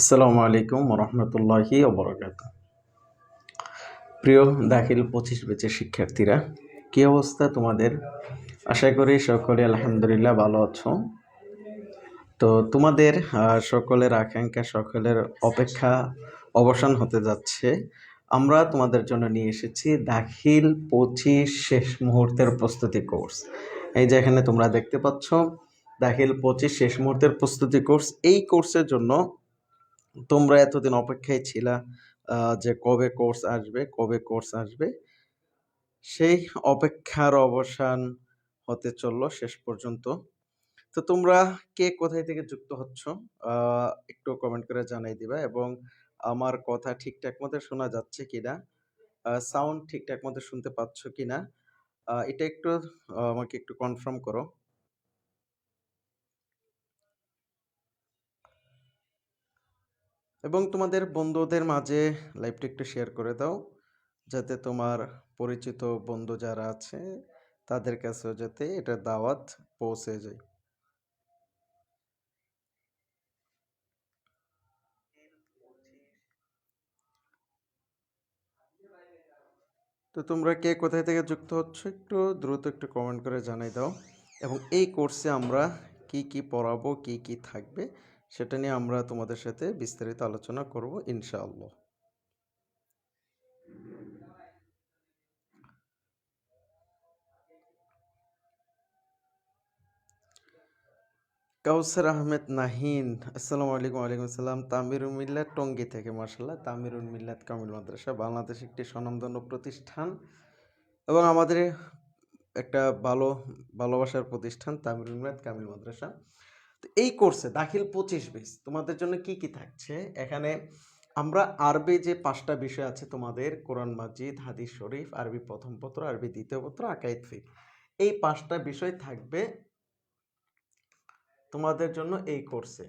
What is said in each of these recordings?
আসসালামু আলাইকুম রহমতুল্লাহি ওবরাকাত। প্রিয় দাখিল পঁচিশ বেচের শিক্ষার্থীরা, কী অবস্থা তোমাদের? আশা করি সকলে আলহামদুলিল্লাহ ভালো আছো। তো তোমাদের সকলের আকাঙ্ক্ষা, সকলের অপেক্ষা অবসান হতে যাচ্ছে। আমরা তোমাদের জন্য নিয়ে এসেছি দাখিল পঁচিশ শেষ মুহূর্তের প্রস্তুতি কোর্স। এই যে এখানে তোমরা দেখতে পাচ্ছ, দাখিল পঁচিশ শেষ মুহূর্তের প্রস্তুতি কোর্স। এই কোর্সের জন্য তোমরা এতদিন অপেক্ষায় ছিলা যে কবে কোর্স আসবে, কবে কোর্স আসবে, সেই অপেক্ষার অবসান হতে চলল শেষ পর্যন্ত। তো তোমরা কে কোথায় থেকে যুক্ত হচ্ছ একটু কমেন্ট করে জানাই দিবা এবং আমার কথা ঠিকঠাক মতো শোনা যাচ্ছে কিনা সাউন্ড ঠিকঠাক মতো শুনতে পাচ্ছ কিনা এটা একটু আমাকে একটু কনফার্ম করো। এবং তোমাদের বন্ধুদের মাঝে লাইভটা একটু শেয়ার করে দাও। যাতে তোমার পরিচিত বন্ধু যারা আছে, তাদের কাছেও যাতে এটা দাওয়াত পৌঁছে যায়। তো তোমরা কে কোথায় থেকে যুক্ত হচ্ছ একটু দ্রুত একটু কমেন্ট করে জানাই দাও। এবং এই কোর্সে আমরা কি কি পড়াবো, কি কি থাকবে সেটা নিয়ে আমরা তোমাদের সাথে বিস্তারিত আলোচনা করব, ইনশাআল্লাহ। কাউসার আহমেদ নাহিন, আসসালামু আলাইকুম, ওয়ালাইকুম আসসালাম। তামিরুল মিল্লাত টঙ্গী থেকে মার্শাল্লাহ তামিরুল মিল্লাত কামিল মাদ্রাসা, বাংলাদেশ একটি স্বনামধন্য প্রতিষ্ঠান এবং আমাদের একটা ভালো, ভালোবাসার প্রতিষ্ঠান, তামিরুল মিল্লাত কামিল মাদ্রাসা। এই কোর্সে দাখিল পঁচিশ বেস তোমাদের জন্য কি কি থাকছে? এখানে আমরা আরবি যে পাঁচটা বিষয় আছে তোমাদের, কোরআন মাজিদ, হাদিস শরীফ, আরবি প্রথম পত্র, আরবি দ্বিতীয় পত্র, আকাইদ ফিক এই পাঁচটা বিষয় থাকবে তোমাদের জন্য এই কোর্সে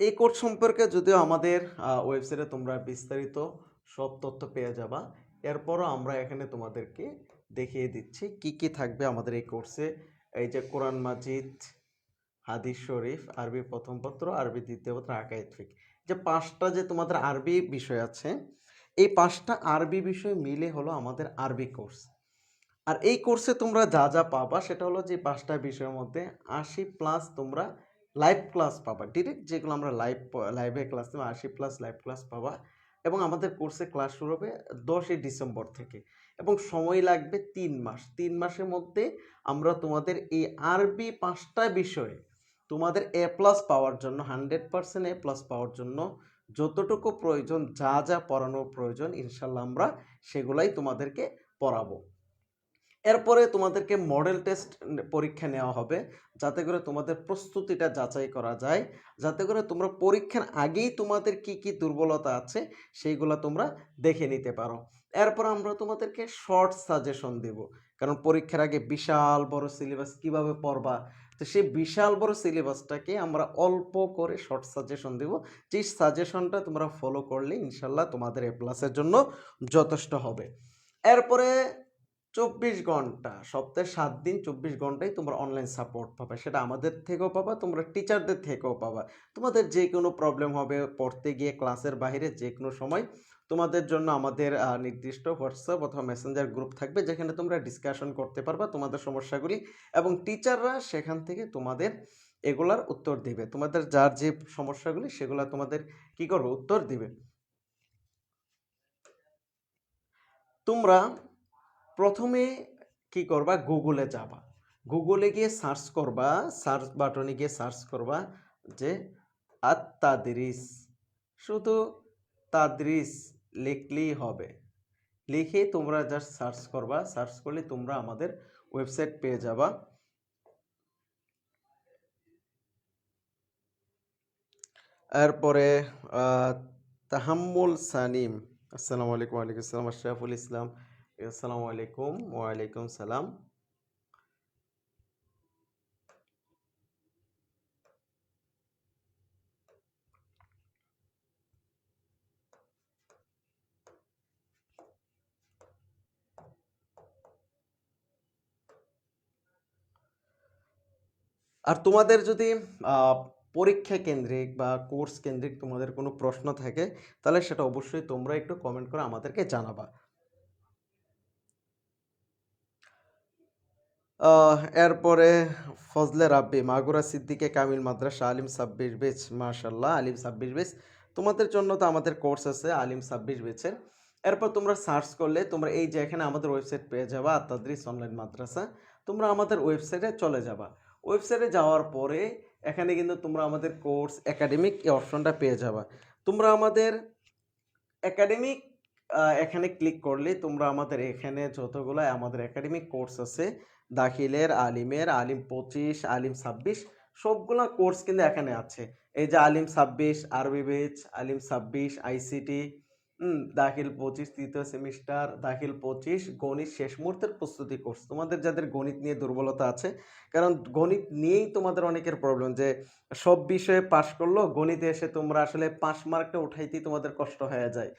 এই কোর্স সম্পর্কে যদিও আমাদের ওয়েবসাইটে তোমরা বিস্তারিত সব তথ্য পেয়ে যাবা, এরপরও আমরা এখানে তোমাদেরকে দেখিয়ে দিচ্ছি কি কি থাকবে আমাদের এই কোর্সে এই যে কোরআন মাজিদ, হাদিস শরীফ, আরবি প্রথম পত্র, আরবি দ্বিতীয় পত্র আকাইদ ফিক। যে পাঁচটা যে তোমাদের আরবি বিষয় আছে, এই পাঁচটা আরবি বিষয় মিলে হলো আমাদের আরবি কোর্স আর এই কোর্সে তোমরা যা যা পাবা, সেটা হলো যে পাঁচটা বিষয়ের মধ্যে আশি প্লাস তোমরা লাইভ ক্লাস পাবা। ডিরেক্ট যেগুলো আমরা লাইভ লাইভে ক্লাস দেবো, আশি প্লাস লাইভ ক্লাস পাবা। এবং আমাদের কোর্সে ক্লাস শুরু হবে দশই ডিসেম্বর থেকে। এবং সময় লাগবে তিন মাস। তিন মাসের মধ্যে আমরা তোমাদের এই আরবি পাঁচটা বিষয়ে তোমাদের এ প্লাস পাওয়ার জন্য হান্ড্রেড পার্সেন্ট এ প্লাস পাওয়ার জন্য যতটুকু প্রয়োজন, যা যা পড়ানোর প্রয়োজন, ইনশাল্লাহ আমরা সেগুলাই তোমাদেরকে পড়াবো। এরপরে তোমাদেরকে মডেল টেস্ট পরীক্ষা নেওয়া হবে, যাতে করে তোমাদের প্রস্তুতিটা যাচাই করা যায়, যাতে করে তোমরা পরীক্ষার আগেই তোমাদের কি কি দুর্বলতা আছে, সেইগুলো তোমরা দেখে নিতে পারো। এরপর আমরা তোমাদেরকে শর্ট সাজেশন দেব। কারণ পরীক্ষার আগে বিশাল বড় সিলেবাস কীভাবে পড়বা? তো সেই বিশাল বড় সিলেবাসটাকে আমরা অল্প করে শর্ট সাজেশন দেব। যে সাজেশনটা তোমরা ফলো করলে ইনশাল্লাহ তোমাদের এ প্লাসের জন্য যথেষ্ট হবে। এরপরে চব্বিশ ঘণ্টা, সপ্তাহে সাত দিন চব্বিশ ঘন্টায় তোমরা অনলাইন সাপোর্ট পাবে। সেটা আমাদের থেকেও পাবা, তোমরা টিচারদের থেকেও পাবা। তোমাদের যে কোনো প্রবলেম হবে, পড়তে গিয়ে ক্লাসের বাইরে যে কোনো সময় তোমাদের জন্য আমাদের নির্দিষ্ট হোয়াটসঅ্যাপ অথবা মেসেঞ্জার গ্রুপ থাকবে যেখানে তোমরা ডিসকাশন করতে পারবা তোমাদের সমস্যাগুলি এবং টিচাররা সেখান থেকে তোমাদের এগুলার উত্তর দিবে। তোমাদের যার যে সমস্যাগুলি সেগুলো তোমাদের কি করবে? উত্তর দিবে। তোমরা প্রথমে কি করবা? গুগলে যাবা। গুগলে গিয়ে সার্চ করবা সার্চ বাটনে গিয়ে সার্চ করবা যে আত তাদরিস শুধু তাদরিস। লিখলেই হবে। লিখে তোমরা জাস্ট সার্চ করবা। সার্চ করলে তোমরা আমাদের ওয়েবসাইট পেয়ে যাবা। এরপরে তাহাম্মুল সানিম। আসসালামু আলাইকুম, ওয়ালাইকুম আসসালাম, আশরাফুল ইসলাম। আসসালামু আলাইকুম, ওয়ালাইকুম সালাম। আর তোমাদের যদি পরীক্ষা কেন্দ্রিক বা কোর্স কেন্দ্রিক তোমাদের কোনো প্রশ্ন থাকে, তাহলে সেটা অবশ্যই তোমরা একটু কমেন্ট করে আমাদেরকে জানাবা। এরপরে, ফজলে রাব্বি, মাগুরা সিদ্দিকে, কামিল মাদ্রাসা, আলিম সাব্বির বেচ মাশাল্লাহ আলিম সাব্বির বেচ। তোমাদের জন্য তো আমাদের কোর্স আছে আলিম সাব্বির বেচের। এরপর তোমরা সার্চ করলে, তোমরা এই যে এখানে আমাদের ওয়েবসাইট পেয়ে যাবা আত্মাদ্রিস অনলাইন মাদ্রাসা। তোমরা আমাদের ওয়েবসাইটে চলে যাবা। ওয়েবসাইটে যাওয়ার পরে এখানে কিন্তু তোমরা আমাদের কোর্স একাডেমিক এই অপশনটা পেয়ে যাবা। তোমরা আমাদের একাডেমিক এখানে ক্লিক করলে তোমরা আমাদের এখানে যতগুলো আমাদের একাডেমিক কোর্স আছে, দাখিলের, আলিমের, আলিম পঁচিশ, আলিম ছাব্বিশ, সবগুলো কোর্স কিন্তু এখানে আছে। এই যে আলিম ছাব্বিশ, আরবি বেচ, আলিম ছাব্বিশ, আইসিটি দাখিল পঁচিশ, তৃতীয় সেমিস্টার, দাখিল পঁচিশ, গণিত শেষ মুহূর্তের প্রস্তুতি কোর্স। তোমাদের যাদের গণিত নিয়ে দুর্বলতা আছে, কারণ গণিত নিয়েই তোমাদের অনেকের প্রবলেম যে সব বিষয়ে পাশ করল, গণিতে এসে তোমরা আসলে পাস মার্কটা উঠাইতেই তোমাদের কষ্ট হয়ে যায়।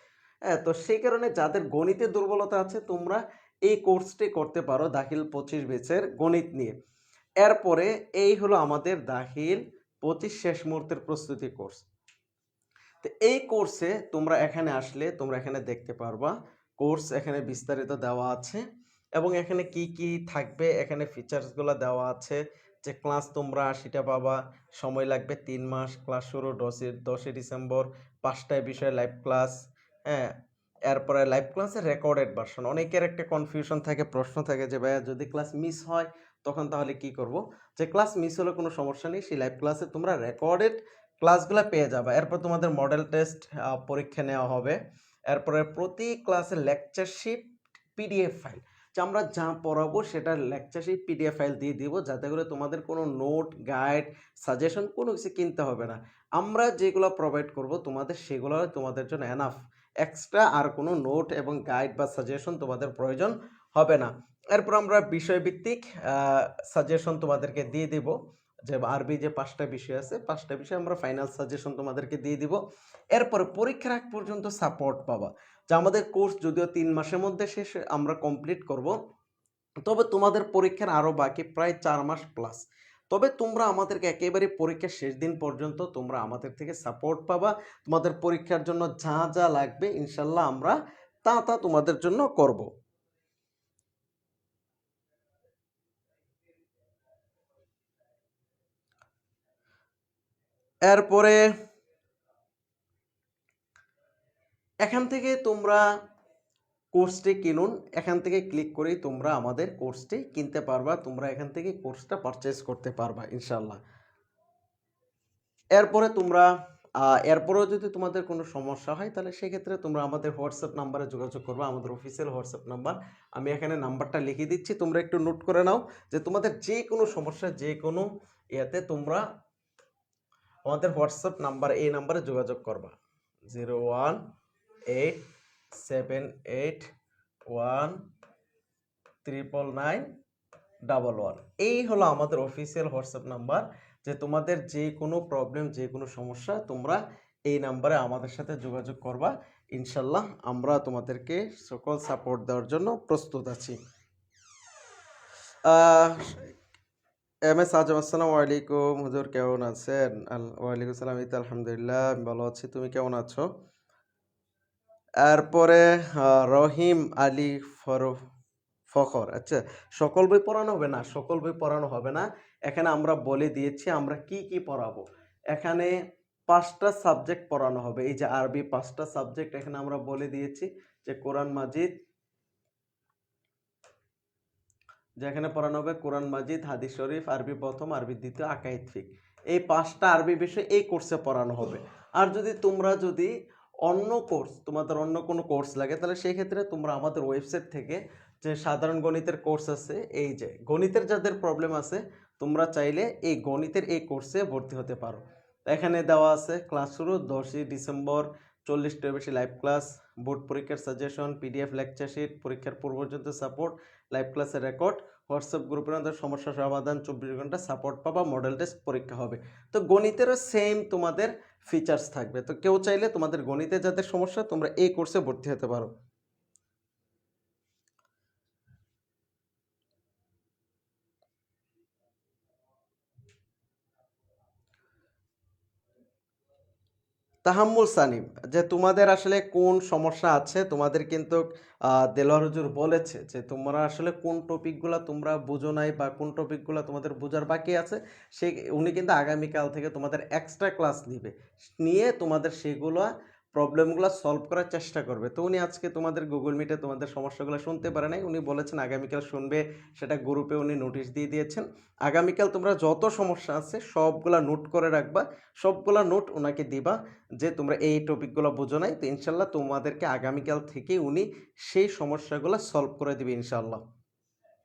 হ্যাঁ তো সেই কারণে যাদের গণিতে দুর্বলতা আছে, তোমরা এই কোর্সটি করতে পারো দাখিল পঁচিশ বেচের গণিত নিয়ে। এরপরে এই হলো আমাদের দাখিল পঁচিশ শেষ মুহূর্তের প্রস্তুতি কোর্স। তো এই কোর্সে তোমরা এখানে আসলে তোমরা এখানে দেখতে পারবা কোর্স এখানে বিস্তারিত দেওয়া আছে এবং এখানে কি কি থাকবে, এখানে ফিচার্সগুলো দেওয়া আছে যে ক্লাস তোমরা আশিটা পাবা, সময় লাগবে তিন মাস, ক্লাস শুরু দশই দশই ডিসেম্বর, পাঁচটায় বিষয়ে লাইভ ক্লাস হ্যাঁ এরপরে লাইভ ক্লাসের রেকর্ডেড ভার্সন অনেকের একটা কনফিউশন থাকে, প্রশ্ন থাকে যে, ভাইয়া, যদি ক্লাস মিস হয়, তখন তাহলে কি করব? যে ক্লাস মিস হলে কোনো সমস্যা নেই, সেই লাইভ ক্লাসে তোমরা রেকর্ডেড ক্লাসগুলো পেয়ে যাবে। এরপর তোমাদের মডেল টেস্ট পরীক্ষা নেওয়া হবে। এরপরে প্রতি ক্লাসের লেকচারশিপ পিডিএফ ফাইল যে আমরা যা পড়াবো সেটার লেকচারশিপ পিডিএফ ফাইল দিয়ে দিব, যাতে করে তোমাদের কোনো নোট গাইড সাজেশন কোনো কিছু কিনতে হবে না। আমরা যেগুলো প্রোভাইড করব, তোমাদের সেগুলো তোমাদের জন্য এনাফ এক্সট্রা আর কোনো নোট এবং গাইড বা সাজেশন তোমাদের প্রয়োজন হবে না। এরপর আমরা বিষয়ভিত্তিক সাজেশন তোমাদেরকে দিয়ে দিব। যে আরবি যে পাঁচটা বিষয় আছে, পাঁচটা বিষয় আমরা ফাইনাল সাজেশন তোমাদেরকে দিয়ে দিব। এরপরে পরীক্ষার আগ পর্যন্ত সাপোর্ট পাবা। যে আমাদের কোর্স যদিও তিন মাসের মধ্যে শেষ, আমরা কমপ্লিট করব, তবে তোমাদের পরীক্ষার আরও বাকি প্রায় চার মাস প্লাস তবে তোমরা আমাদেরকে একেবারে পরীক্ষার শেষ দিন পর্যন্ত তোমরা আমাদের থেকে সাপোর্ট পাবা। তোমাদের পরীক্ষার জন্য যা যা লাগবে, ইনশাল্লাহ আমরা তা তা তোমাদের জন্য করব। এরপরে এখান থেকে তোমরা কোর্সটি কিনুন। এখান থেকে ক্লিক করেই তোমরা আমাদের কোর্সটি কিনতে পারবা। তোমরা এখান থেকে কোর্সটা পারচেস করতে পারবা ইনশাল্লাহ এরপরে তোমরা এরপরেও যদি তোমাদের কোনো সমস্যা হয়, তাহলে সেক্ষেত্রে তোমরা আমাদের হোয়াটসঅ্যাপ নাম্বারে যোগাযোগ করবে। আমাদের অফিসিয়াল হোয়াটসঅ্যাপ নাম্বার। আমি এখানে নাম্বারটা লিখে দিচ্ছি। তোমরা একটু নোট করে নাও যে তোমাদের যে কোনো সমস্যা যে কোনো ইয়াতে তোমরা আমাদের হোয়াটসঅ্যাপ নাম্বার, এই নাম্বারে যোগাযোগ করবা। Zero one eight seven eight one triple nine double one. এই হলো আমাদের অফিসিয়াল হোয়াটসঅ্যাপ নাম্বার, যে তোমাদের যে কোনো প্রবলেম যে কোনো সমস্যা, তোমরা এই নাম্বারে আমাদের সাথে যোগাযোগ করবা। ইনশাল্লাহ আমরা তোমাদেরকে সকল সাপোর্ট দেওয়ার জন্য প্রস্তুত আছি। এম এস আজম আসসালামু আলাইকুম। হুজুর, কেমন আছেন? ওয়ালাইকুম সালাম। এই তো আলহামদুলিল্লাহ, আমি ভালো আছি। তুমি কেমন আছো? এরপরে রহিম আলী ফর, ফখর আচ্ছা সকল বই পড়ানো হবে না? সকল বই পড়ানো হবে না? এখানে আমরা বলে দিয়েছি, আমরা কি কি পড়াবো? এখানে পাঁচটা সাবজেক্ট পড়ানো হবে। এই যে আরবি পাঁচটা সাবজেক্ট, এখানে আমরা বলে দিয়েছি যে কোরআন মাজিদ যেখানে পড়ানো হবে কোরআন মাজিদ, হাদিস শরীফ, আরবি প্রথম, আরবি দ্বিতীয়, আকাইদ ফিক। এই পাঁচটা আরবি বিষয় এই কোর্সে পড়ানো হবে। আর যদি তোমরা যদি অন্য কোর্স তোমাদের অন্য কোনো কোর্স লাগে, তাহলে সেই ক্ষেত্রে তোমরা আমাদের ওয়েবসাইট থেকে যে সাধারণ গণিতের কোর্স আছে, এই যে গণিতের যাদের প্রবলেম আছে, তোমরা চাইলে এই গণিতের এই কোর্সে ভর্তি হতে পারো। এখানে দেওয়া আছে ক্লাস শুরু, দশই ডিসেম্বর চল্লিশটার বেশি লাইভ ক্লাস বোর্ড পরীক্ষার সাজেশন পিডিএফ লেকচার শিট পরীক্ষার পূর্ব পর্যন্ত সাপোর্ট লাইভ ক্লাসের রেকর্ড হোয়াটসঅ্যাপ গ্রুপের মধ্যে সমস্যা সমাধান, চব্বিশ ঘণ্টা সাপোর্ট পাবা মডেল টেস্ট পরীক্ষা হবে। তো গণিতেরও সেম তোমাদের ফিচার্স থাকবে। তো কেউ চাইলে তোমাদের গণিতে যাদের সমস্যা, তোমরা এই কোর্সে ভর্তি হতে পারো। তাহাম্মুল সানিম, যে তোমাদের আসলে কোন সমস্যা আছে, তোমাদের কিন্তু দেলোয়ার হুজুর বলেছে যে তোমরা আসলে কোন টপিকগুলো তোমরা বুঝো নাই বা কোন টপিকগুলো তোমাদের বোঝার বাকি আছে, সে, উনি কিন্তু আগামীকাল থেকে তোমাদের এক্সট্রা ক্লাস নিবে। নিয়ে তোমাদের সেগুলো প্রবলেমগুলো সলভ করার চেষ্টা করবে। তো উনি আজকে তোমাদের গুগল মিটে তোমাদের সমস্যাগুলো শুনতে পারে নাই। উনি বলেছেন, আগামীকাল শুনবে। সেটা গ্রুপে উনি নোটিশ দিয়ে দিয়েছেন। আগামীকাল তোমরা যত সমস্যা আছে, সবগুলা নোট করে রাখবা। সবগুলা নোট ওনাকে দিবা যে তোমরা এই টপিকগুলো বোঝো নাই। তো ইনশাল্লাহ তোমাদেরকে আগামীকাল থেকে উনি সেই সমস্যাগুলো সলভ করে দিবে ইনশাল্লাহ।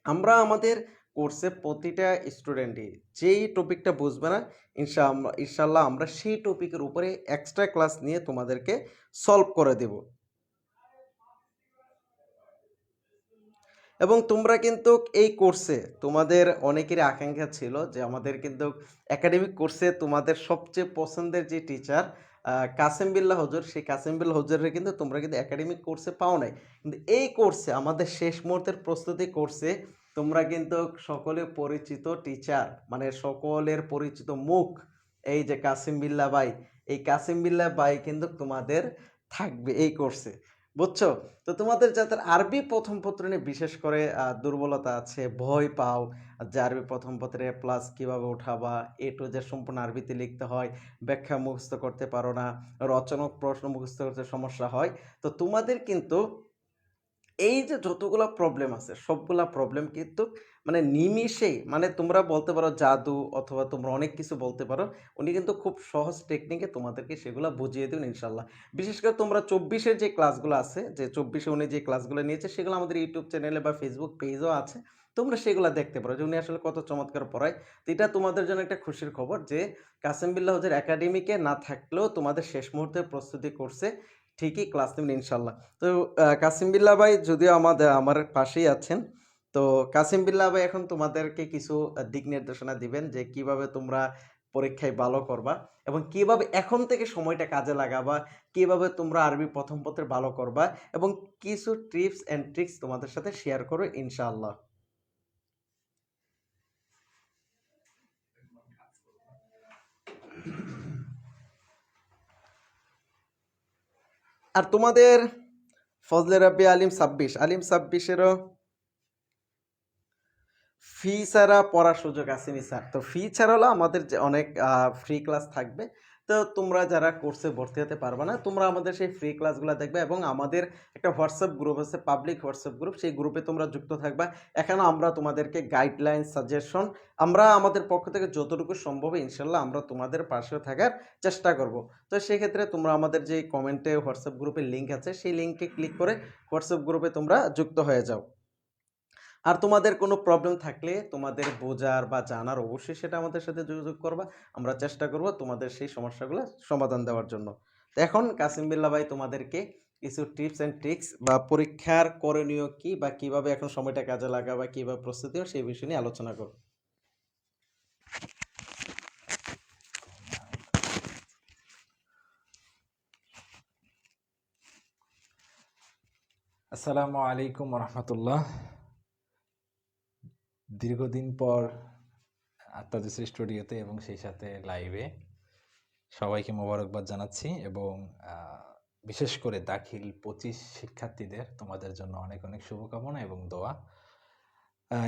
আমরা আমাদের কোর্সে প্রতিটা স্টুডেন্টই যেই টপিকটা বুঝবে না ইনশা ইনশাল্লাহ আমরা সেই টপিকের উপরে এক্সট্রা ক্লাস নিয়ে তোমাদেরকে সলভ করে দেব। এবং তোমরা কিন্তু এই কোর্সে তোমাদের অনেকেরই আকাঙ্ক্ষা ছিল যে আমাদের কিন্তু একাডেমিক কোর্সে তোমাদের সবচেয়ে পছন্দের যে টিচার কাসেম বিল্লাহ হজুর, সেই কাসেম বিল্লা হজুরের কিন্তু তোমরা কিন্তু একাডেমিক কোর্সে পাও নাই। কিন্তু এই কোর্সে আমাদের শেষ মুহূর্তের প্রস্তুতি কোর্সে তোমরা কিন্তু সকলে পরিচিত টিচার মানে সকলের পরিচিত মুখ, এই যে কাসিম বিল্লা ভাই, এই কাসিম বিল্লা ভাই কিন্তু তোমাদের থাকবে এই কোর্সে বুঝছ? তো তোমাদের যাদের আরবি প্রথম পত্র নিয়ে বিশেষ করে দুর্বলতা আছে, ভয় পাও যে আরবি প্রথম পত্রে প্লাস কীভাবে উঠাবা এ টু জেড সম্পূর্ণ আরবিতে লিখতে হয়, ব্যাখ্যা মুখস্থ করতে পারো না রচনক প্রশ্ন মুখস্থ করতে সমস্যা হয়, তো তোমাদের কিন্তু এই যে যতগুলো প্রবলেম আছে, সবগুলা প্রবলেম কিন্তু মানে নিমিষেই মানে তোমরা বলতে পারো জাদু অথবা তোমরা অনেক কিছু বলতে পারো, উনি কিন্তু খুব সহজ টেকনিকে তোমাদেরকে সেগুলো বুঝিয়ে দেবেন ইনশাল্লাহ। বিশেষ করে তোমরা চব্বিশের যে ক্লাসগুলো আছে, যে চব্বিশে উনি যে ক্লাসগুলো নিয়েছে, সেগুলো আমাদের ইউটিউব চ্যানেলে বা ফেসবুক পেজও আছে, তোমরা সেগুলো দেখতে পারো যে উনি আসলে কত চমৎকার পড়ায়। তো এটা তোমাদের জন্য একটা খুশির খবর যে, কাসেম বিল্লাহ হজের একাডেমিকে না থাকলেও তোমাদের শেষ মুহূর্তে প্রস্তুতি করছে ঠিকই ক্লাস নেবেন ইনশাল্লাহ। তো কাসিম বিল্লাহ ভাই যদিও আমাদের আমার পাশেই আছেন, তো কাসিম বিল্লাহ ভাই এখন তোমাদেরকে কিছু দিক নির্দেশনা দিবেন যে কীভাবে তোমরা পরীক্ষায় ভালো করবা এবং কীভাবে এখন থেকে সময়টা কাজে লাগাবা, কীভাবে তোমরা আরবি প্রথম পত্রে ভালো করবা এবং কিছু টিপস অ্যান্ড ট্রিক্স তোমাদের সাথে শেয়ার করো ইনশাআল্লাহ আর তোমাদের ফজলে রাব্বি আলিম ছাব্বিশ। আলিম ছাব্বিশেরও ফি ছাড়া পড়ার সুযোগ আসেনি স্যার তো ফি ছাড়া হলো আমাদের যে অনেক ফ্রি ক্লাস থাকবে। তো তোমরা যারা কোর্সে ভর্তি হতে পারবে না, তোমরা আমাদের সেই ফ্রি ক্লাসগুলো দেখবে এবং আমাদের একটা হোয়াটসঅ্যাপ গ্রুপ আছে পাবলিক হোয়াটসঅ্যাপ গ্রুপ সেই গ্রুপে তোমরা যুক্ত থাকবা। এখানে আমরা তোমাদেরকে গাইডলাইন সাজেশন আমরা আমাদের পক্ষ থেকে যতটুকু সম্ভব ইনশাল্লাহ আমরা তোমাদের পাশে থাকার চেষ্টা করব। তো সেক্ষেত্রে তোমরা আমাদের যে কমেন্টে হোয়াটসঅ্যাপ গ্রুপের লিঙ্ক আছে, সেই লিঙ্কে ক্লিক করে হোয়াটসঅ্যাপ গ্রুপে তোমরা যুক্ত হয়ে যাও। আর তোমাদের কোনো প্রবলেম থাকলে তোমাদের বোঝার বা জানার অবশ্যই সেটা আমাদের সাথে যোগাযোগ করবা। আমরা চেষ্টা করব তোমাদের সেই সমস্যাগুলো সমাধান দেওয়ার জন্য। তো এখন কাসিম বিল্লা ভাই, তোমাদেরকে কিছু টিপস অ্যান্ড ট্রিক্স বা পরীক্ষার করণীয় কি বা কীভাবে এখন সময়টা কাজে লাগা বা কীভাবে প্রস্তুতি সেই বিষয় নিয়ে আলোচনা করো আসসালামু আলাইকুম রহমতুল্লাহ। দীর্ঘদিন পর আত্মাদিস স্টুডিওতে এবং সেই সাথে লাইভে সবাইকে মোবারকবাদ জানাচ্ছি এবং বিশেষ করে দাখিল পঁচিশ শিক্ষার্থীদের তোমাদের জন্য অনেক অনেক শুভকামনা এবং দোয়া।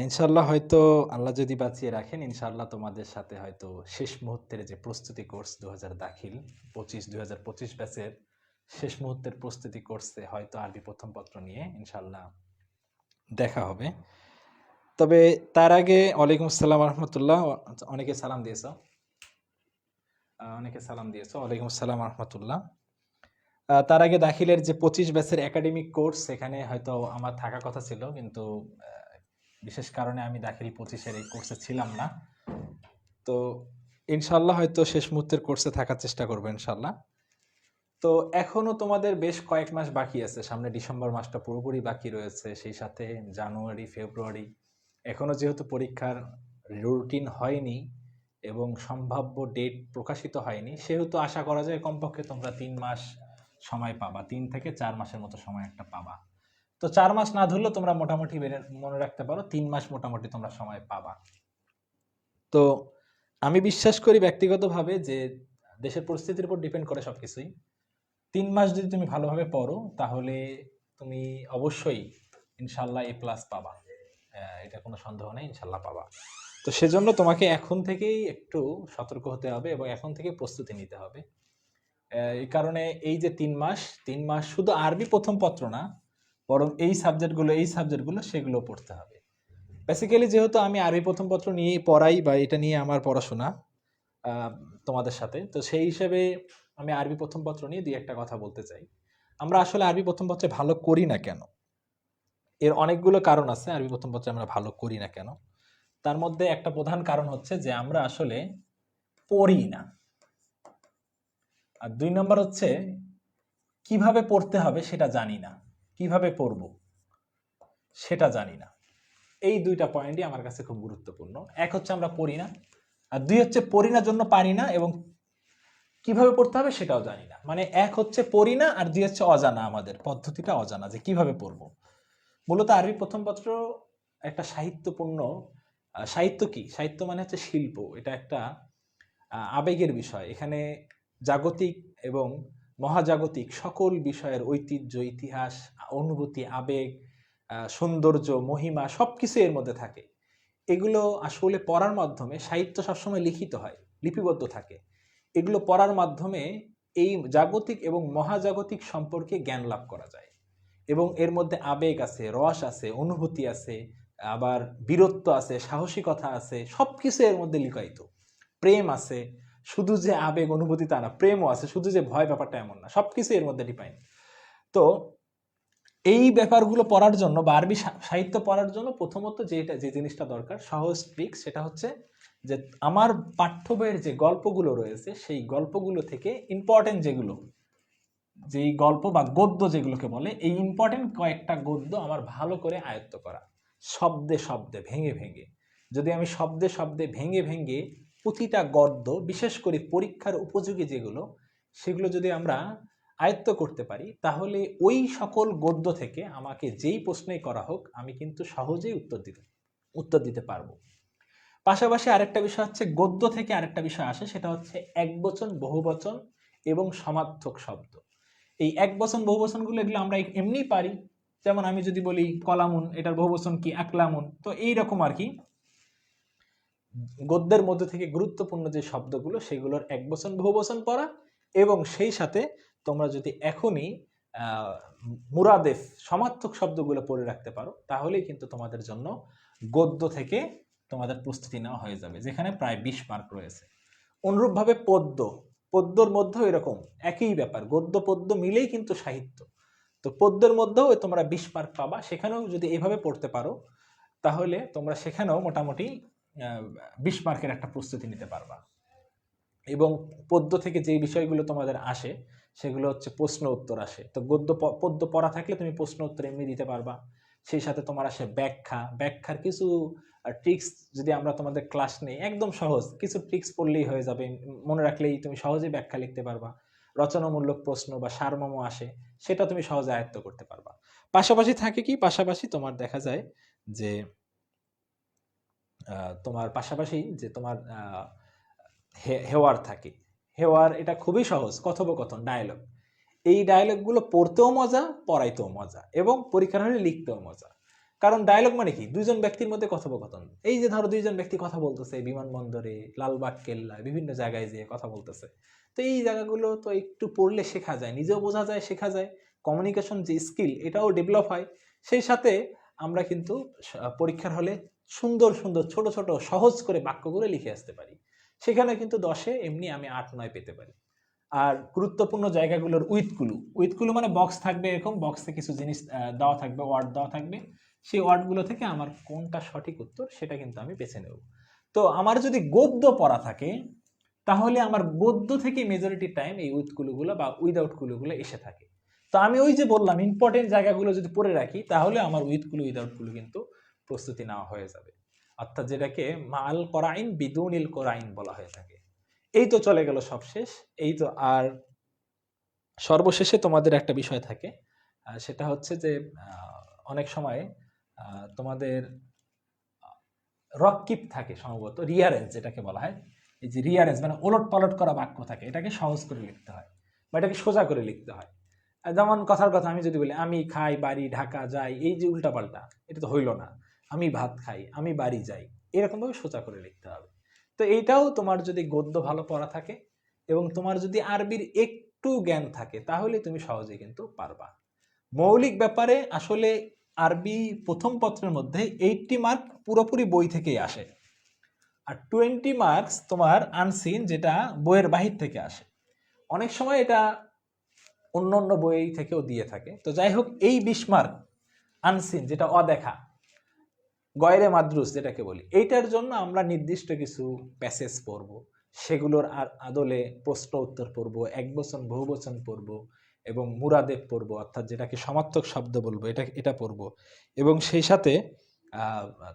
ইনশাল্লাহ হয়তো আল্লাহ যদি বাঁচিয়ে রাখেন ইনশাল্লাহ তোমাদের সাথে হয়তো শেষ মুহূর্তের যে প্রস্তুতি কোর্স দু হাজার দাখিল, পঁচিশ দু হাজার পঁচিশ ব্যাচের শেষ মুহূর্তের প্রস্তুতি কোর্সে হয়তো আরবি প্রথম পত্র নিয়ে ইনশাল্লাহ দেখা হবে। তবে তার আগে ওয়ালাইকুম আসসালাম রহমতুল্লাহ। অনেকে সালাম দিয়েছ। অনেকে সালাম দিয়েছ। ওয়ালাইকুম আসসালাম রহমতুল্লাহ। তার আগে দাখিলের যে পঁচিশ ব্যাচের একাডেমিক কোর্স, সেখানে হয়তো আমার থাকার কথা ছিল, কিন্তু বিশেষ কারণে আমি দাখিল পঁচিশের এই কোর্সে ছিলাম না। তো ইনশাল্লাহ হয়তো শেষ মুহূর্তের কোর্সে থাকার চেষ্টা করব ইনশাল্লাহ তো এখনও তোমাদের বেশ কয়েক মাস বাকি আছে। সামনে ডিসেম্বর মাসটা পুরোপুরি বাকি রয়েছে। সেই সাথে জানুয়ারি, ফেব্রুয়ারি এখনও যেহেতু পরীক্ষার রুটিন হয়নি এবং সম্ভাব্য ডেট প্রকাশিত হয়নি, সেহেতু আশা করা যায় কমপক্ষে তোমরা তিন মাস সময় পাবা। তিন থেকে চার মাসের মতো সময় একটা পাবা। তো চার মাস না ধরলেও তোমরা মোটামুটি মনে রাখতে পারো তিন মাস মোটামুটি তোমরা সময় পাবা। তো আমি বিশ্বাস করি ব্যক্তিগতভাবে যে দেশের পরিস্থিতির উপর ডিপেন্ড করে সব কিছুই তিন মাস যদি তুমি ভালোভাবে পড়ো, তাহলে তুমি অবশ্যই ইনশাল্লাহ এ প্লাস পাবা। এটা কোনো সন্দেহ নেই, ইনশাল্লাহ পাবা। তো সেজন্য তোমাকে এখন থেকেই একটু সতর্ক হতে হবে এবং এখন থেকে প্রস্তুতি নিতে হবে। এই কারণে এই যে তিন মাস তিন মাস শুধু আরবি প্রথম পত্র না, বরং এই সাবজেক্টগুলো এই সাবজেক্টগুলো, সেগুলো পড়তে হবে। বেসিক্যালি যেহেতু আমি আরবি প্রথম পত্র নিয়ে পড়াই বা এটা নিয়ে আমার পড়াশোনা তোমাদের সাথে, তো সেই হিসেবে আমি আরবি প্রথম পত্র নিয়ে দুই একটা কথা বলতে চাই। আমরা আসলে আরবি প্রথম পত্রে ভালো করি না কেন? এর অনেকগুলো কারণ আছে আরবি প্রথম পত্রে আমরা ভালো করি না কেন। তার মধ্যে একটা প্রধান কারণ হচ্ছে যে আমরা আসলে পড়ি না। আর দুই নম্বর হচ্ছে, কীভাবে পড়তে হবে সেটা জানি না। কীভাবে পড়ব সেটা জানি না। এই দুইটা পয়েন্টই আমার কাছে খুব গুরুত্বপূর্ণ। এক হচ্ছে আমরা পড়ি না, আর দুই হচ্ছে পড়ি না জন্য পারি না এবং কীভাবে পড়তে হবে সেটাও জানি না। মানে এক হচ্ছে পড়ি না, আর দুই হচ্ছে অজানা আমাদের পদ্ধতিটা অজানা যে কীভাবে পড়ব। মূলত আরবি প্রথম পত্র একটা সাহিত্যপূর্ণ সাহিত্য কি? সাহিত্য মানে হচ্ছে শিল্প। এটা একটা আবেগের বিষয়। এখানে জাগতিক এবং মহাজাগতিক সকল বিষয়ের ঐতিহ্য, ইতিহাস, অনুভূতি, আবেগ সৌন্দর্য, মহিমা সব কিছু এর মধ্যে থাকে। এগুলো আসলে পড়ার মাধ্যমে সাহিত্য সবসময় লিখিত হয়, লিপিবদ্ধ থাকে। এগুলো পড়ার মাধ্যমে এই জাগতিক এবং মহাজাগতিক সম্পর্কে জ্ঞান লাভ করা যায়। এবং এর মধ্যে আবেগ আছে, রস আছে, অনুভূতি আছে, আবার বীরত্ব আছে, সাহসিকতা আছে সব কিছু এর মধ্যে লুকায়িত। প্রেম আছে, শুধু যে আবেগ, অনুভূতি তা না, প্রেমও আছে, শুধু যে ভয় ব্যাপারটা এমন না সব কিছু এর মধ্যে ডিপাইন তো এই ব্যাপারগুলো পড়ার জন্য বা আরবি সাহিত্য পড়ার জন্য প্রথমত যেটা, যে জিনিসটা দরকার সহজ ট্রিক সেটা হচ্ছে যে আমার পাঠ্য বইয়ের যে গল্পগুলো রয়েছে, সেই গল্পগুলো থেকে ইম্পর্টেন্ট যেগুলো যেই গল্প বা গদ্য যেগুলোকে বলে, এই ইম্পর্টেন্ট কয়েকটা গদ্য আমার ভালো করে আয়ত্ত করা। শব্দে শব্দে, ভেঙে ভেঙে। যদি আমি শব্দে শব্দে, ভেঙে ভেঙে প্রতিটা গদ্য, বিশেষ করে পরীক্ষার উপযোগী যেগুলো, সেগুলো যদি আমরা আয়ত্ত করতে পারি, তাহলে ওই সকল গদ্য থেকে আমাকে যেই প্রশ্নই করা হোক, আমি কিন্তু সহজেই উত্তর দিতে উত্তর দিতে পারব। পাশাপাশি আরেকটা বিষয় হচ্ছে, গদ্য থেকে আরেকটা বিষয় আসে, সেটা হচ্ছে একবচন, বহুবচন এবং সমার্থক শব্দ। এই এক বচন বহু বচনগুলো এগুলো আমরা এমনিই পারি। যেমন আমি যদি বলি কলামুন, এটার বহু বহুবচন কি? আকলামুন তো এই রকম আর কি। গদ্যের মধ্যে থেকে গুরুত্বপূর্ণ যে শব্দগুলো, সেগুলোর এক বচন বহু বচন পড়া। এবং সেই সাথে তোমরা যদি এখনই মুরাদেফ সমার্থক শব্দগুলো পড়ে রাখতে পারো, তাহলেই কিন্তু তোমাদের জন্য গদ্য থেকে তোমাদের প্রস্তুতি নেওয়া হয়ে যাবে, যেখানে প্রায় বিশ মার্ক রয়েছে। অনুরূপভাবে পদ্য। পদ্যর মধ্যেও এরকম, একই ব্যাপার। গদ্য পদ্য মিলেই কিন্তু সাহিত্য। তো পদ্যের মধ্যেও তোমরা বিশ মার্ক পাবা। সেখানেও যদি এভাবে পড়তে পারো, তাহলে তোমরা সেখানেও মোটামুটি বিশ মার্কের একটা প্রস্তুতি নিতে পারবা। এবং পদ্য থেকে যে বিষয়গুলো তোমাদের আসে, সেগুলো হচ্ছে প্রশ্ন উত্তর আসে। তো গদ্য পদ্য পড়া থাকলে তুমি প্রশ্ন উত্তর এমনি দিতে পারবা। সেই সাথে তোমার আসে ব্যাখ্যা। ব্যাখ্যার কিছু ট্রিক্স যদি আমরা তোমাদের ক্লাস নেই, একদম সহজ। কিছু ট্রিক্স পড়লেই হয়ে যাবে। মনে রাখলেই তুমি সহজেই ব্যাখ্যা লিখতে পারবা। রচনামূলক প্রশ্ন বা সারমর্ম আসে, সেটা তুমি সহজে আয়ত্ত করতে পারবা। পাশাপাশি থাকে কি? পাশাপাশি তোমার দেখা যায় যে তোমার পাশাপাশি যে তোমার হেওয়ার থাকে। হেওয়ার এটা খুবই সহজ কথোপকথন ডায়লগ এই ডায়লগগুলো পড়তেও মজা, পড়াইতেও মজা এবং পরীক্ষার হলে লিখতেও মজা। কারণ ডায়লগ মানে কি? দুইজন ব্যক্তির মধ্যে কথোপকথন। এই যে ধরো দুইজন ব্যক্তি কথা বলতেছে, বিমানবন্দরে, লালবাগ কেল্লায় বিভিন্ন জায়গায় যেয়ে কথা বলতেছে। তো এই জায়গাগুলো তো একটু পড়লে শেখা যায়, নিজেও বোঝা যায়, শেখা যায়। কমিউনিকেশন যে স্কিল এটাও ডেভেলপ হয়। সেই সাথে আমরা কিন্তু পরীক্ষার হলে সুন্দর সুন্দর, ছোট ছোট, সহজ করে বাক্যগুলো লিখে আসতে পারি। সেখানে কিন্তু দশে এমনি আমি আট, নয় পেতে পারি। আর গুরুত্বপূর্ণ জায়গাগুলোর উইথগুলো উইথগুলো মানে বক্স থাকবে এরকম বক্সে কিছু জিনিস দেওয়া থাকবে ওয়ার্ড দেওয়া থাকবে। সেই ওয়ার্ডগুলো থেকে আমার কোনটা সঠিক উত্তর সেটা কিন্তু আমি বেছে নেব। তো আমার যদি গদ্য পড়া থাকে, তাহলে আমার গদ্য থেকে মেজরিটি টাইম এই উইথগুলোগুলো বা উইদাউট গুলোগুলো এসে থাকে। তো আমি ওই যে বললাম ইম্পর্টেন্ট জায়গাগুলো যদি পড়ে রাখি, তাহলে আমার উইথগুলো উইদাউটগুলো কিন্তু প্রস্তুতি নেওয়া হয়ে যাবে। অর্থাৎ যেটাকে মাল করাইন বিদুনিল করাইন বলা হয়ে থাকে। এই তো চলে গেল সব শেষ। এই তো আর সর্বশেষে তোমাদের একটা বিষয় থাকে সেটা হচ্ছে যে অনেক সময় তোমাদের রককিপ থাকে সম্ভবত রিয়ারেন্স যেটাকে বলা হয়। এই যে রিয়ারেন্স মানে ওলট পালট করা বাক্য থাকে, এটাকে সহজ করে লিখতে হয় বা এটাকে সোজা করে লিখতে হয়। যেমন কথার কথা আমি যদি বলি, আমি খাই, বাড়ি, ঢাকা, যাই, এই যে উল্টাপাল্টা, এটা তো হইল না। আমি ভাত খাই, আমি বাড়ি যাই, এরকমভাবে সোজা করে লিখতে হবে। তো এইটাও তোমার যদি গদ্য ভালো পড়া থাকে এবং তোমার যদি আরবির একটু জ্ঞান থাকে, তাহলে তুমি সহজে কিন্তু পারবা। মৌলিক ব্যাপারে আসলে আরবি প্রথম পত্রের মধ্যে এইটটি মার্ক পুরোপুরি বই থেকেই আসে। আর টোয়েন্টি মার্কস তোমার আনসিন যেটা বইয়ের বাহির থেকে আসে। অনেক সময় এটা অন্য অন্য বই থেকেও দিয়ে থাকে। তো যাই হোক, এই বিশ মার্ক আনসিন যেটা অদেখা গয়রে মাদ্রুস যেটাকে বলি, এইটার জন্য আমরা নির্দিষ্ট কিছু প্যাসেজ পড়ব। সেগুলোর আর আদলে প্রশ্ন উত্তর পড়ব এক বচন বহু বচন পড়ব এবং মুরাদেব পড়ব, অর্থাৎ যেটাকে সমার্থক শব্দ বলব, এটা এটা পড়ব। এবং সেই সাথে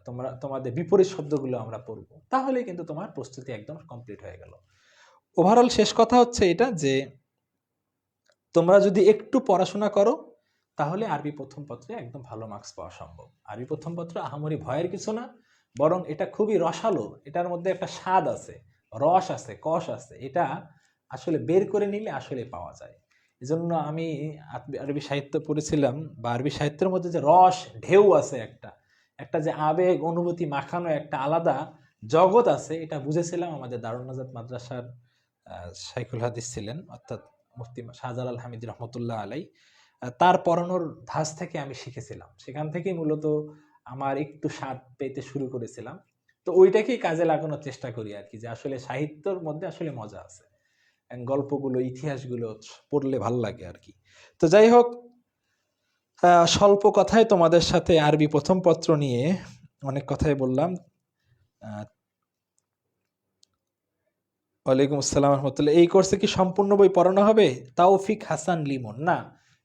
তোমরা, তোমাদের বিপরীত শব্দগুলো আমরা পড়ব। তাহলে কিন্তু তোমার প্রস্তুতি একদম কমপ্লিট হয়ে গেল। ওভারঅল শেষ কথা হচ্ছে এটা যে, তোমরা যদি একটু পড়াশোনা করো তাহলে আরবি প্রথম পত্রে একদম ভালো মার্কস পাওয়া সম্ভব। আরবি প্রথম পত্র আহামরি ভয়ের কিছু না, বরং এটা খুবই রসালো, এটার মধ্যে একটা স্বাদ আছে, রস আছে, কষ আছে, এটা আসলে বের করে নিলে আসলে পাওয়া যায়। এজন্য আমি আরবি- সাহিত্য পড়েছিলাম, বা আরবি সাহিত্যের মধ্যে যে রস, ঢেউ আছে একটা একটা যে আবেগ, অনুভূতি মাখানো একটা আলাদা জগৎ আছে, এটা বুঝেছিলাম আমাদের দারুণ নাজাত মাদ্রাসার শাইখুল হাদিস ছিলেন, অর্থাৎ মুফতি শাহজালাল হামিদ রহমতুল্লাহ আলাই। তার পড়ানোর ধাঁচ থেকে আমি শিখেছিলাম। সেখান থেকেই মূলত আমার একটু স্বাদ পেতে শুরু করেছিলাম। তো ওইটাকেই কাজে লাগানোর চেষ্টা করি আর কি, যে আসলে সাহিত্যর মধ্যে আসলে মজা আছে। গল্পগুলো, ইতিহাসগুলো পড়লে ভালো লাগে আর কি। তো যাই হোক স্বল্প কথায় তোমাদের সাথে আরবি প্রথম পত্র নিয়ে অনেক কথাই বললাম। ওয়ালাইকুম আসসালাম রহমতুল্লাহ। এই কোর্সে কি সম্পূর্ণ বই পড়ানো হবে? তাওফিক হাসান লিমন, না?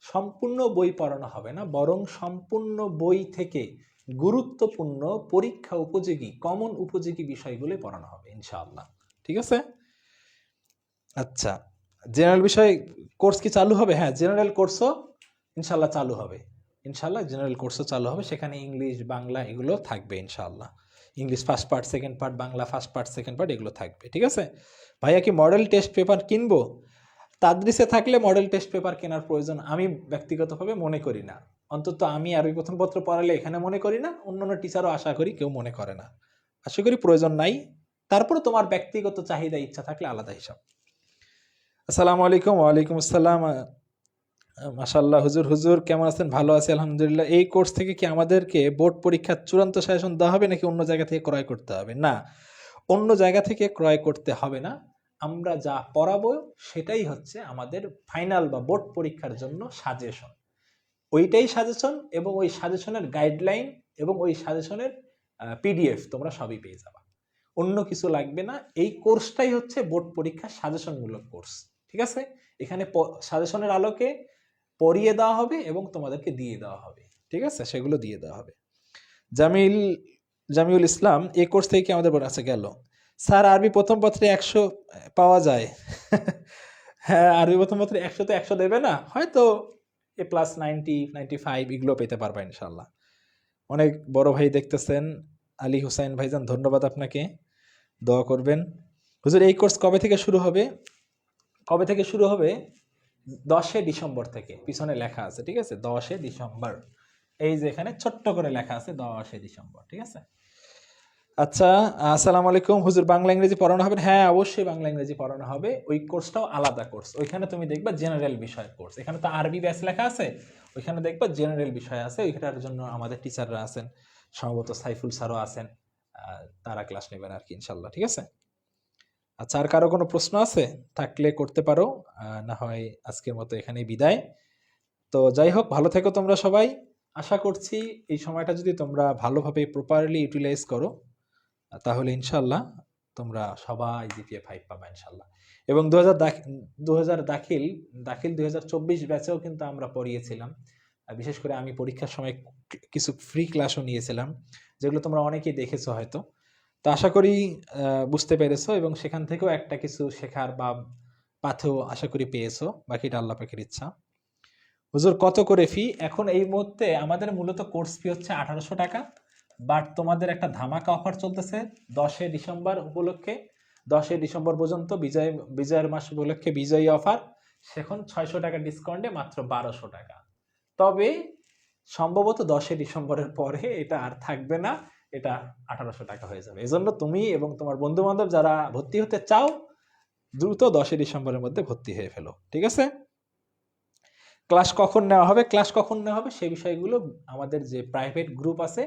সম্পূর্ণ বই পড়ানো হবে না, বরং সম্পূর্ণ বই থেকে গুরুত্বপূর্ণ পরীক্ষা উপযোগী কমন উপযোগী বিষয়গুলো পড়ানো হবে, ইনশাআল্লাহ। ঠিক আছে? আচ্ছা জেনারেল বিষয় কোর্স কি চালু হবে? হ্যাঁ জেনারেল কোর্সও ইনশাল্লাহ চালু হবে। ইনশাল্লাহ জেনারেল কোর্সও চালু হবে, সেখানে ইংলিশ, বাংলা এগুলো থাকবে ইনশাআল্লাহ। English first part second part Bangla first part second part এগুলো থাকবে, ঠিক আছে? ভাইয়া কি মডেল টেস্ট পেপার কিনবো? তাদরিসে থাকলে মডেল টেস্ট পেপার কেনার প্রয়োজন আমি ব্যক্তিগতভাবে মনে করি না। অন্তত আমি আরবি প্রথম পত্র পড়ালে এখানে মনে করি না, অন্যান্য টিচারও আশা করি কেউ মনে করে না। আশা করি প্রয়োজন নাই। তারপরে তোমার ব্যক্তিগত চাহিদা, ইচ্ছা থাকলে আলাদা হিসাব। আসসালামু আলাইকুম, ওয়ালাইকুম আসসালাম। মাশাল্লাহ হুজুর হুজুর, কেমন আছেন? ভালো আছি, আলহামদুলিল্লাহ। এই কোর্স থেকে কি আমাদেরকে বোর্ড পরীক্ষার চূড়ান্ত সাজেশন দেওয়া হবে নাকি অন্য জায়গা থেকে ক্রয় করতে হবে? না, অন্য জায়গা থেকে ক্রয় করতে হবে না। আমরা যা পড়াবো সেটাই হচ্ছে আমাদের ফাইনাল বা বোর্ড পরীক্ষার জন্য সাজেশন ওইটাই সাজেশন এবং ওই সাজেশনের গাইডলাইন এবং ওই সাজেশনের পিডিএফ তোমরা সবই পেয়ে যাবা। অন্য কিছু লাগবে না। এই কোর্সটাই হচ্ছে বোর্ড পরীক্ষার সাজেশনমূলক কোর্স ঠিক আছে? এখানে সাজেশনের আলোকে পড়িয়ে দেওয়া হবে এবং তোমাদেরকে দিয়ে দেওয়া হবে, ঠিক আছে? সেগুলো দিয়ে দেওয়া হবে। জামিল, জামিউল ইসলাম এই কোর্স থেকে কি আমাদের বোনাসে গেল। স্যার আরবি প্রথম পত্রে একশো পাওয়া যায়। হ্যাঁ আরবি প্রথম পত্রে একশো তো একশো দেবে না। হয়তো A plus ninety ninety five এগুলো পেতে পারবা ইনশাল্লাহ অনেক বড় ভাই দেখতেছেন, আলী হুসাইন ভাইজান, ধন্যবাদ আপনাকে। দোয়া করবেন। হুজুর, এই কোর্স কবে থেকে শুরু হবে? কবে থেকে শুরু হবে? দশে ডিসেম্বর থেকে, পিছনে লেখা আছে, ঠিক আছে? দশে ডিসেম্বর। এই যে এখানে ছোট্ট করে লেখা আছে, দশে ডিসেম্বর, ঠিক আছে? আচ্ছা আসসালামু আলাইকুম হুজুর, বাংলা, ইংরেজি পড়ানো হবে? হ্যাঁ অবশ্যই বাংলা, ইংরেজি পড়ানো হবে। ওই কোর্সটাও আলাদা কোর্স। ওইখানে তুমি দেখবা জেনারেল বিষয় কোর্স। এখানে তো আরবি ব্যাচ লেখা আছে। ওইখানে দেখবা জেনারেল বিষয় আছে। ওইখানটার জন্য আমাদের টিচাররা আছেন। সম্ভবত সাইফুল স্যারও আছেন। তারা ক্লাস নেবেন আর কি ইনশাল্লাহ ঠিক আছে? আচ্ছা আর কারও কোনো প্রশ্ন আছে? থাকলে করতে পারো। না হয় আজকের মতো এখানেই বিদায়। তো যাই হোক, ভালো থেকো তোমরা সবাই। আশা করছি এই সময়টা যদি তোমরা ভালোভাবে প্রপারলি ইউটিলাইজ করো তাহলে ইনশাল্লাহ তোমরা সবাই জিপিএ ফাইভ পাবা ইনশাল্লাহ এবং দু হাজার দু হাজার দাখিল দাখিল দুই হাজার চব্বিশ ব্যাচেও কিন্তু আমরা পড়িয়েছিলাম। বিশেষ করে আমি পরীক্ষার সময় কিছু ফ্রি ক্লাসও নিয়েছিলাম, যেগুলো তোমরা অনেকেই দেখেছ হয়তো। তো আশা করি বুঝতে পেরেছ এবং সেখান থেকেও একটা কিছু শেখার বা পাথেও আশা করি পেয়েছ বাকিটা আল্লাহ পাখির ইচ্ছা। হুজুর, কত করে ফি এখন এই মুহূর্তে আমাদের মূলত কোর্স ফি হচ্ছে আঠারোশো টাকা। বাট তোমাদের একটা ধামাকা অফার চলতেছে দশে ডিসেম্বর উপলক্ষে। দশই ডিসেম্বর পর্যন্ত বিজয়, বিজয়ের মাস উপলক্ষে বিজয়ী অফার সেখন ছয়শো টাকা ডিসকাউন্টে মাত্র বারোশো টাকা। তবে সম্ভবত দশই ডিসেম্বরের পরে এটা আর থাকবে না, এটা আঠারোশো টাকা হয়ে যাবে। এজন্য তুমি এবং তোমার বন্ধু বান্ধব যারা ভর্তি হতে চাও, দ্রুত দশই ডিসেম্বরের মধ্যে ভর্তি হয়ে ফেলো, ঠিক আছে? ক্লাস কখন নেওয়া হবে, ক্লাস কখন নেওয়া হবে সেই বিষয়গুলো আমাদের যে প্রাইভেট গ্রুপ আছে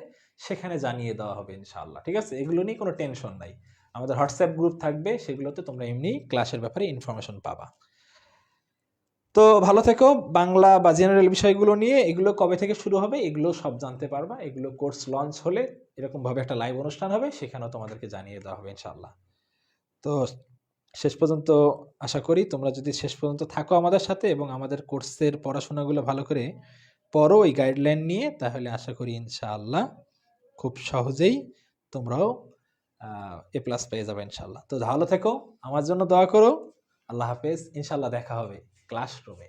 সেখানে জানিয়ে দেওয়া হবে ইনশাআল্লাহ, ঠিক আছে? এগুলো নিয়ে কোনো টেনশন নাই। আমাদের হোয়াটসঅ্যাপ গ্রুপ থাকবে, সেগুলোতে তোমরা এমনি ক্লাসের ব্যাপারে ইনফরমেশন পাবা। তো ভালো থেকো, বাংলা বা জেনারেল বিষয়গুলো নিয়ে, এগুলো কবে থেকে শুরু হবে, এগুলো সব জানতে পারবা। এগুলো কোর্স লঞ্চ হলে এরকমভাবে একটা লাইভ অনুষ্ঠান হবে, সেখানেও তোমাদেরকে জানিয়ে দেওয়া হবে ইনশাআল্লাহ। তো শেষ পর্যন্ত আশা করি তোমরা যদি শেষ পর্যন্ত থাকো আমাদের সাথে এবং আমাদের কোর্সের পড়াশোনাগুলো ভালো করে পড়ো এই গাইডলাইন নিয়ে, তাহলে আশা করি ইনশাআল্লাহ খুব সহজেই তোমরাও এ প্লাস পেয়ে যাবে ইনশাল্লাহ তো ভালো থেকো, আমার জন্য দোয়া করো। আল্লাহ হাফেজ ইনশাল্লাহ দেখা হবে ক্লাসরুমে